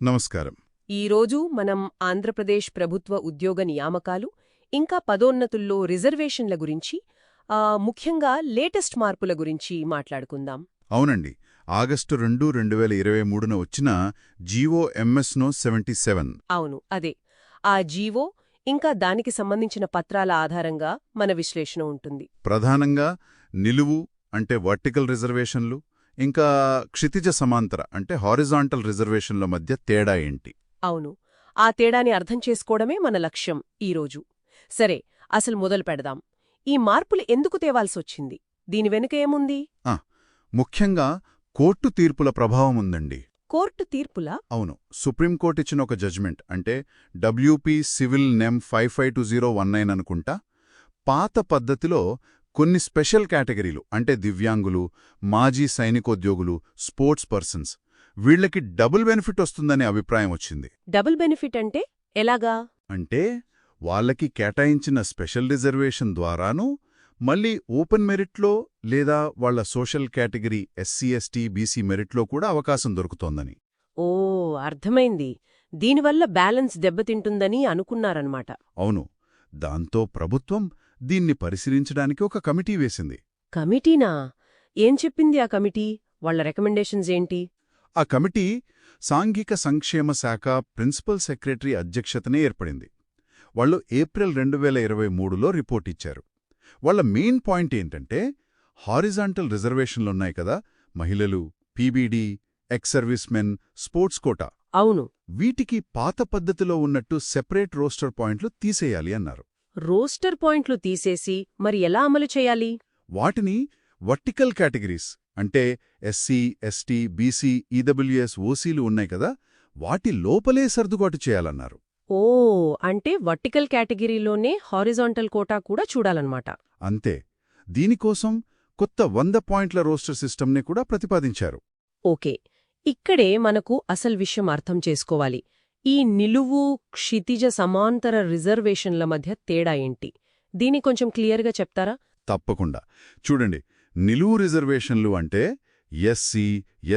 నమస్కారం. ఈరోజు మనం ఆంధ్రప్రదేశ్ ప్రభుత్వ ఉద్యోగ నియామకాలు ఇంకా పదోన్నతుల్లో రిజర్వేషన్ల గురించి ముఖ్యంగా లేటెస్ట్ మార్పుల గురించి మాట్లాడుకుందాం. అవునండి. ఆగస్టు రెండు రెండు వేల ఇరవై మూడున వచ్చిన జీవో ఎంఎస్నో సెవెంటీ సెవెన్. అవును అదే. ఆ జీవో ఇంకా దానికి సంబంధించిన పత్రాల ఆధారంగా మన విశ్లేషణ ఉంటుంది. ప్రధానంగా నిలువు అంటే వర్టికల్ రిజర్వేషన్లు ఇంకా క్షితిజ సమాంతర అంటే హారిజాంటల్ రిజర్వేషన్ల మధ్య తేడా ఏంటి? అవును. ఆ తేడాని అర్థం చేసుకోవడమే మన లక్ష్యం ఈరోజు సరే అసలు మొదలు పెడదాం. ఈ మార్పులు ఎందుకు తేవాల్సొచ్చింది? దీని వెనుక ఏముంది? ముఖ్యంగా కోర్టు తీర్పుల ప్రభావం ఉందండి. కోర్టు తీర్పులా? అవును. సుప్రీంకోర్టు ఇచ్చిన ఒక జడ్జ్మెంట్ అంటే WP civil name five five two zero one nine అనుకుంటా పాత పద్ధతిలో కొన్ని స్పెషల్ కేటగిరీలు అంటే దివ్యాంగులు మాజీ సైనికోద్యోగులు స్పోర్ట్స్ పర్సన్స్ వీళ్ళకి డబుల్ బెనిఫిట్ వస్తుందనే అభిప్రాయం వచ్చింది. డబుల్ బెనిఫిట్ అంటే ఎలాగా? అంటే వాళ్ళకి కేటాయించిన స్పెషల్ రిజర్వేషన్ ద్వారానూ మళ్ళీ ఓపెన్ మెరిట్లో లేదా వాళ్ళ social category SC ST BC మెరిట్లో కూడా అవకాశం దొరుకుతోందని. ఓ అర్థమైంది. దీనివల్ల బ్యాలెన్స్ దెబ్బతింటుందని అనుకున్నారన్నమాట. అవును. దాంతో ప్రభుత్వం దీన్ని పరిశీలించడానికి ఒక కమిటీ వేసింది. కమిటీనా? ఏం చెప్పింది ఆ కమిటీ? వాళ్ళ రికమెండేషన్స్ ఏంటి? ఆ కమిటీ సాంఘిక సంక్షేమ శాఖ ప్రిన్సిపల్ సెక్రటరీ అధ్యక్షతనే ఏర్పడింది. వాళ్ళు ఏప్రిల్ రెండు వేల ఇరవై మూడులో రిపోర్ట్ ఇచ్చారు. వాళ్ళ మెయిన్ పాయింట్ ఏంటంటే హారిజాంటల్ రిజర్వేషన్లున్నాయి కదా మహిళలు PBD ex service men sports quota. అవును. వీటికి పాత పద్ధతిలో ఉన్నట్టు సెపరేట్ రోస్టర్ పాయింట్లు తీసేయాలి అన్నారు. రోస్టర్ పాయింట్లు తీసేసి మరి ఎలా అమలు చేయాలి? వాటిని వర్టికల్ కేటగిరీస్ అంటే ఎస్సీ ఎస్టీ బీసీ ఈడబ్ల్యూఎస్ ఓసీలు ఉన్నాయి కదా వాటి లోపలే సర్దుబాటు చేయాలన్నారు. ఓ అంటే వర్టికల్ కేటగిరీలోనే హారిజాంటల్ కోటా కూడా చూడాలన్నమాట. అంతే. దీనికోసం కొత్త వంద పాయింట్ల రోస్టర్ సిస్టమ్ని కూడా ప్రతిపాదించారు. ఓకే. ఇక్కడే మనకు అసలు విషయం అర్థం చేసుకోవాలి. ఈ నిలువు క్షితిజ సమాంతర రిజర్వేషన్ల మధ్య తేడా ఏంటి? దీని కొంచెం క్లియర్గా చెప్తారా? తప్పకుండా. చూడండి నిలువు రిజర్వేషన్లు అంటే ఎస్సీ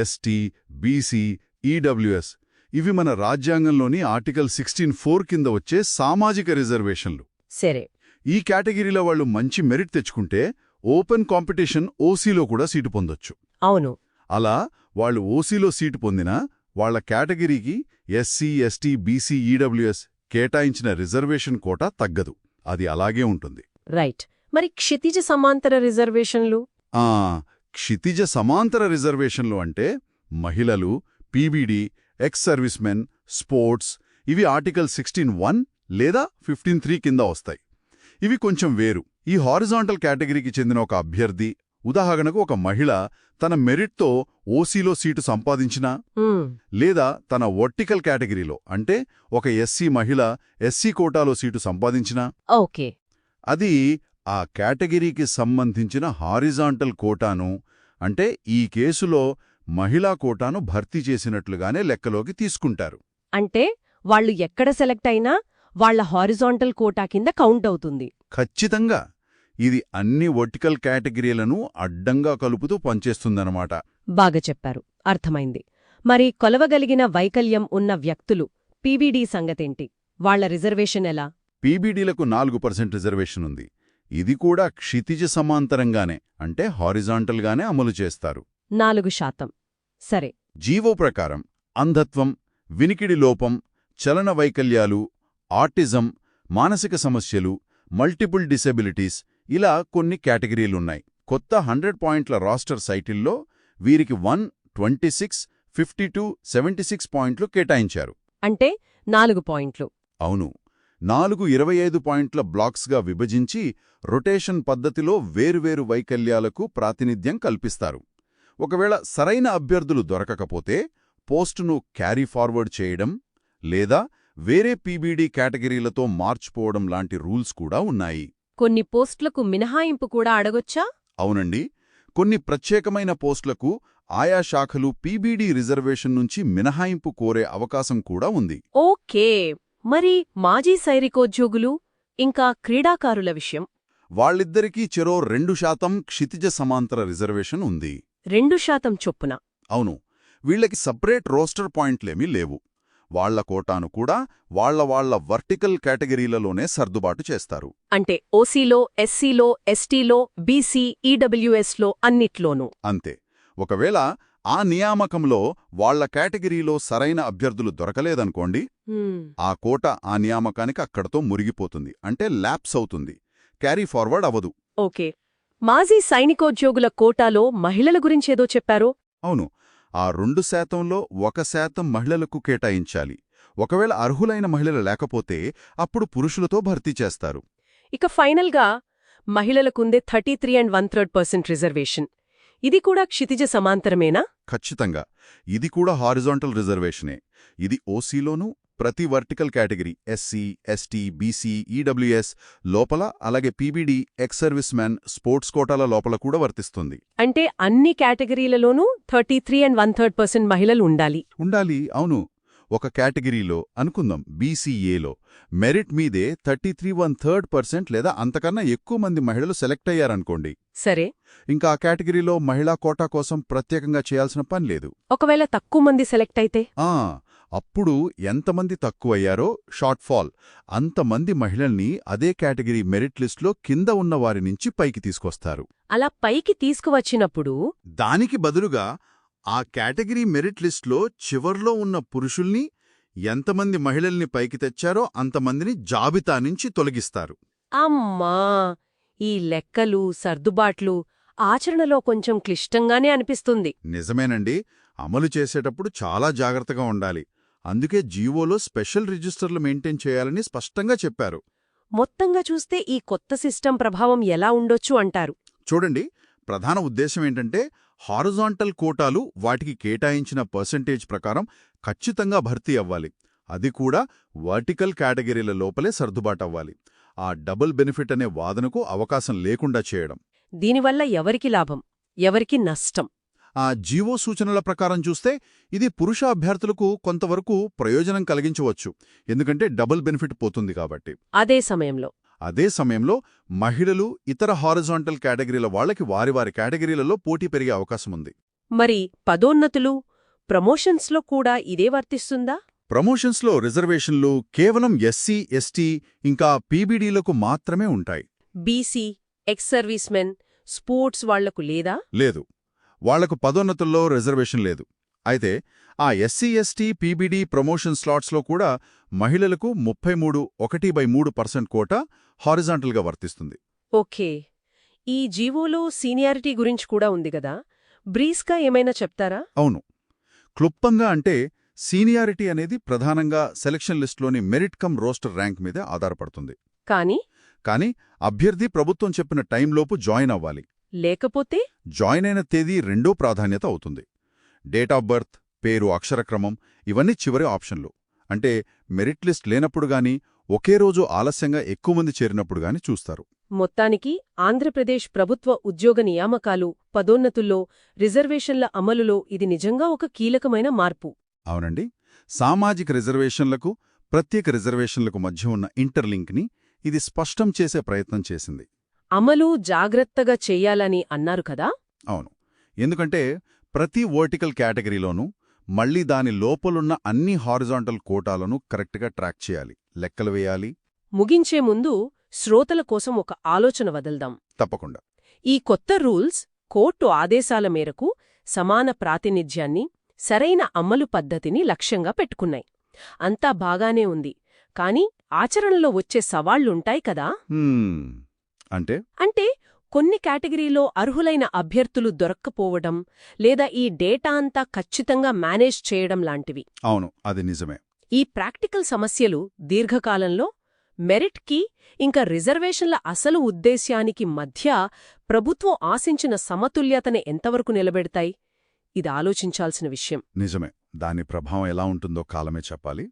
ఎస్టీ బీసీ ఈడబ్ల్యూఎస్ ఇవి మన రాజ్యాంగంలోని ఆర్టికల్ సిక్స్టీన్ ఫోర్ కింద వచ్చే సామాజిక రిజర్వేషన్లు. సరే. ఈ కేటగిరీలో వాళ్ళు మంచి మెరిట్ తెచ్చుకుంటే ఓపెన్ కాంపిటీషన్ ఓసీలో కూడా సీటు పొందొచ్చు. అవును. అలా వాళ్ళు ఓసీలో సీటు పొందినా వాళ్ళ కేటగిరీకి ఎస్సీ ఎస్టీ బీసీ ఈడబ్ల్యూఎస్ కేటాయించిన రిజర్వేషన్ కోటా తగ్గదు. అది అలాగే ఉంటుంది. రైట్. మరి క్షితిజ సమాంతర రిజర్వేషన్లు? ఆ క్షితిజ సమాంతర రిజర్వేషన్లు అంటే మహిళలు PBD ex service men sports ఇవి ఆర్టికల్ సిక్స్టీన్ వన్ లేదా ఫిఫ్టీన్ త్రీ కింద వస్తాయి. ఇవి కొంచెం వేరు. ఈ హారిజాంటల్ కేటగిరీకి చెందిన ఒక అభ్యర్థి ఉదాహరణకు ఒక మహిళ తన మెరిట్తో ఓసీలో సీటు సంపాదించినా లేదా తన వర్టికల్ కేటగిరీలో అంటే ఒక ఎస్సీ మహిళ ఎస్సీ కోటాలో సీటు సంపాదించినా ఓకే. అది ఆ కేటగిరీకి సంబంధించిన హారిజాంటల్ కోటాను అంటే ఈ కేసులో మహిళా కోటాను భర్తీ చేసినట్లుగానే లెక్కలోకి తీసుకుంటారు. అంటే వాళ్ళు ఎక్కడ సెలెక్ట్ అయినా వాళ్ళ హారిజాంటల్ కోటా కింద కౌంట్ అవుతుంది. ఖచ్చితంగా. ఇది అన్ని వర్టికల్ కేటగిరీలను అడ్డంగా కలుపుతూ పనిచేస్తుందన్నమాట. బాగా చెప్పారు. అర్థమైంది. మరి కొలవగలిగిన వైకల్యం ఉన్న వ్యక్తులు పీబీడీ సంగతేంటి? వాళ్ళ రిజర్వేషన్ ఎలా? పీబీడీలకు నాలుగు పర్సెంట్ రిజర్వేషన్ ఉంది. ఇది కూడా క్షితిజ సమాంతరంగానే అంటే హారిజాంటల్గానే అమలు చేస్తారు. నాలుగు శాతం. సరే. జీవో ప్రకారం అంధత్వం వినికిడి లోపం చలన వైకల్యాలు ఆటిజం మానసిక సమస్యలు మల్టిపుల్ డిసెబిలిటీస్ ఇలా కొన్ని కేటగిరీలున్నాయి. కొత్త హండ్రెడ్ పాయింట్ల రాస్టర్ సైటిల్లో వీరికి one twenty six fifty two seventy six పాయింట్లు కేటాయించారు. అంటే నాలుగు పాయింట్లు. అవును. నాలుగు ఇరవై ఐదు పాయింట్ల బ్లాక్స్గా విభజించి రొటేషన్ పద్ధతిలో వేరువేరు వైకల్యాలకు ప్రాతినిధ్యం కల్పిస్తారు. ఒకవేళ సరైన అభ్యర్థులు దొరకకపోతే పోస్టును క్యారీ ఫార్వర్డ్ చేయడం లేదా వేరే పీబీడీ కేటగిరీలతో మార్చుకోవడం లాంటి రూల్స్ కూడా ఉన్నాయి. కొన్ని పోస్టులకు మినహాయింపు కూడా అడగొచ్చా? అవునండి. కొన్ని ప్రత్యేకమైన పోస్టులకు ఆయా శాఖలు పీబీడీ రిజర్వేషన్ నుంచి మినహాయింపు కోరే అవకాశం కూడా ఉంది. ఓకే. మరి మాజీ సైనికోద్యోగులు ఇంకా క్రీడాకారుల విషయం? వాళ్ళిద్దరికీ చెరో రెండు శాతం క్షితిజ సమాంతర రిజర్వేషన్ ఉంది. రెండు శాతం చొప్పున. అవును. వీళ్ళకి సపరేట్ రోస్టర్ పాయింట్లేమీ లేవు. వాళ్ళ కోటాను కూడా వాళ్ళ వాళ్ళ వర్టికల్ కేటగిరీలలోనే సర్దుబాటు చేస్తారు. అంటే ఓసీలో ఎస్సీలో ఎస్టీలో బీసీ ఈడబ్ల్యూఎస్లో అన్నిట్లోనూ. అంతే. ఒకవేళ ఆ నియామకంలో వాళ్ళ కేటగిరీలో సరైన అభ్యర్థులు దొరకలేదనుకోండి ఆ కోట ఆ నియామకానికి అక్కడతో మురిగిపోతుంది. అంటే ల్యాప్స్ అవుతుంది. క్యారీ ఫార్వర్డ్ అవ్వదు. ఓకే. మాజీ సైనికోద్యోగుల కోటాలో మహిళల గురించేదో చెప్పారో? అవును. ఆ రెండు శాతంలో ఒక శాతం మహిళలకు కేటాయించాలి. ఒకవేళ అర్హులైన మహిళలు లేకపోతే అప్పుడు పురుషులతో భర్తీ చేస్తారు. ఇక ఫైనల్గా మహిళలకుందే thirty three and one third percent reservation. ఇది కూడా క్షితిజ సమాంతరమేనా? ఖచ్చితంగా. ఇది కూడా హారిజాంటల్ రిజర్వేషనే. ఇది ఓసీలోనూ ప్రతి vertical category SC ST BC EWS లోపల అలాగే PBD ex service man sports కోటాల లోపల కూడా వర్తిస్తుంది. అంటే అన్ని కేటగిరీలలోనూ thirty three and one third percent మహిళలు ఉండాలి. ఉండాలి అవును. ఒక కేటగిరీలో అనుకుందాం బీసీఏలో మెరిట్ మీదే thirty three one third percent లేదా అంతకన్నా ఎక్కువ మంది మహిళలు సెలెక్ట్ అయ్యారనుకోండి. సరే. ఇంకా ఆ కేటగిరీలో మహిళా కోటా కోసం ప్రత్యేకంగా చేయాల్సిన పని లేదు. ఒకవేళ తక్కువ మంది సెలెక్ట్ అయితే? ఆ అప్పుడు ఎంతమంది తక్కువయ్యారో షార్ట్ ఫాల్. అంతమంది మహిళల్ని అదే కేటగిరీ మెరిట్ లిస్టులో కింద ఉన్న వారి నుంచి పైకి తీసుకొస్తారు. అలా పైకి తీసుకువచ్చినప్పుడు దానికి బదులుగా ఆ కేటగిరీ మెరిట్ లిస్ట్లో చివర్లో ఉన్న పురుషుల్ని ఎంతమంది మహిళల్ని పైకి తెచ్చారో అంతమందిని జాబితా నుంచి తొలగిస్తారు. అమ్మా! ఈ లెక్కలు సర్దుబాట్లు ఆచరణలో కొంచెం క్లిష్టంగానే అనిపిస్తుంది. నిజమేనండి. అమలు చేసేటప్పుడు చాలా జాగ్రత్తగా ఉండాలి. అందుకే జీవోలో స్పెషల్ రిజిస్టర్లు మెయింటైన్ చేయాలని స్పష్టంగా చెప్పారు. మొత్తంగా చూస్తే ఈ కొత్త సిస్టమ్ ప్రభావం ఎలా ఉండొచ్చు అంటారు? చూడండి ప్రధాన ఉద్దేశం ఏంటంటే హారిజాంటల్ కోటాలు వాటికి కేటాయించిన పర్సెంటేజ్ ప్రకారం ఖచ్చితంగా భర్తీ అవ్వాలి. అది కూడా వర్టికల్ కేటగిరీల లోపలే సర్దుబాటవ్వాలి ఆ డబుల్ బెనిఫిట్ అనే వాదనకు అవకాశం లేకుండా చేయడం. దీనివల్ల ఎవరికి లాభం? ఎవరికి నష్టం? ఆ జీవో సూచనల ప్రకారం చూస్తే ఇది పురుష అభ్యర్థులకు కొంతవరకు ప్రయోజనం కలిగించవచ్చు. ఎందుకంటే డబుల్ బెనిఫిట్ పోతుంది కాబట్టి. అదే సమయంలో. అదే సమయంలో మహిళలు ఇతర హారిజాంటల్ కేటగిరీల వాళ్ళకి వారి వారి కేటగిరీలలో పోటీ పెరిగే అవకాశం ఉంది. మరి పదోన్నతులు ప్రమోషన్స్లో కూడా ఇదే వర్తిస్తుందా? ప్రమోషన్స్లో రిజర్వేషన్లు కేవలం ఎస్సీ ఎస్టీ ఇంకా పీబీడీలకు మాత్రమే ఉంటాయి. బీసీ ఎక్స్ సర్వీస్మెన్ స్పోర్ట్స్ వాళ్ళకు లేదా? లేదు. వాళ్ళకు పదోన్నతుల్లో రిజర్వేషన్ లేదు. అయితే ఆ ఎస్సీ ఎస్టీ పీబీడీ ప్రమోషన్ స్లాట్స్లో కూడా మహిళలకు ముప్పై మూడు ఒకటి బై మూడు పర్సెంట్ కోట హారిజాంటల్గా వర్తిస్తుంది. ఓకే. ఈ జీవోలో సీనియారిటీ గురించి కూడా ఉంది గదా బ్రీస్గా ఏమైనా చెప్తారా? అవును. క్లుప్తంగా అంటే సీనియారిటీ అనేది ప్రధానంగా సెలక్షన్ లిస్టులోని మెరిట్ కమ్ రోస్టర్ ర్యాంక్ మీదే ఆధారపడుతుంది. కానీ? కానీ అభ్యర్థి ప్రభుత్వం చెప్పిన టైంలోపు జాయిన్ అవ్వాలి. లేకపోతే? జాయిన్ అయిన తేదీ రెండో ప్రాధాన్యత అవుతుంది. డేట్ ఆఫ్ బర్త్ పేరు అక్షరక్రమం ఇవన్నీ చివరి ఆప్షన్లు. అంటే మెరిట్ లిస్ట్ లేనప్పుడు గాని ఒకే రోజు ఆలస్యంగా ఎక్కువ మంది చేరినప్పుడు గాని చూస్తారు. మొత్తానికి ఆంధ్రప్రదేశ్ ప్రభుత్వ ఉద్యోగ నియామకాలు పదోన్నతుల్లో రిజర్వేషన్ల అమలులో ఇది నిజంగా ఒక కీలకమైన మార్పు. అవునండి. సామాజిక రిజర్వేషన్లకు ప్రత్యేక రిజర్వేషన్లకు మధ్య ఉన్న ఇంటర్లింక్ని ఇది స్పష్టం చేసే ప్రయత్నం చేసింది. అమలు జాగ్రత్తగా చెయ్యాలని అన్నారు కదా? అవును. ఎందుకంటే ప్రతి వర్టికల్ కేటగిరీలోనూ మళ్ళీ దాని లోపలున్న అన్ని హారిజాంటల్ కోటాలను కరెక్ట్గా ట్రాక్ చేయాలి లెక్కలు వేయాలి. ముగించే ముందు శ్రోతల కోసం ఒక ఆలోచన వదల్దాం. తప్పకుండా. ఈ కొత్త రూల్స్ కోర్టు ఆదేశాల మేరకు సమాన ప్రాతినిధ్యాన్ని సరైన అమలు పద్ధతిని లక్ష్యంగా పెట్టుకున్నాయి. అంతా బాగానే ఉంది. కాని ఆచరణలో వచ్చే సవాళ్ళుంటాయి కదా? అంటే? అంటే కొన్ని కేటగిరీలో అర్హులైన అభ్యర్థులు దొరక్కపోవడం లేదా ఈ డేటా అంతా ఖచ్చితంగా మేనేజ్ చేయడం లాంటివి. అవును అది నిజమే. ఈ ప్రాక్టికల్ సమస్యలు దీర్ఘకాలంలో మెరిట్కి ఇంకా రిజర్వేషన్ల అసలు ఉద్దేశ్యానికి మధ్య ప్రభుత్వం ఆశించిన సమతుల్యతని ఎంతవరకు నిలబెడతాయి? ఇది ఆలోచించాల్సిన విషయం. నిజమే. దాని ప్రభావం ఎలా ఉంటుందో కాలమే చెప్పాలి.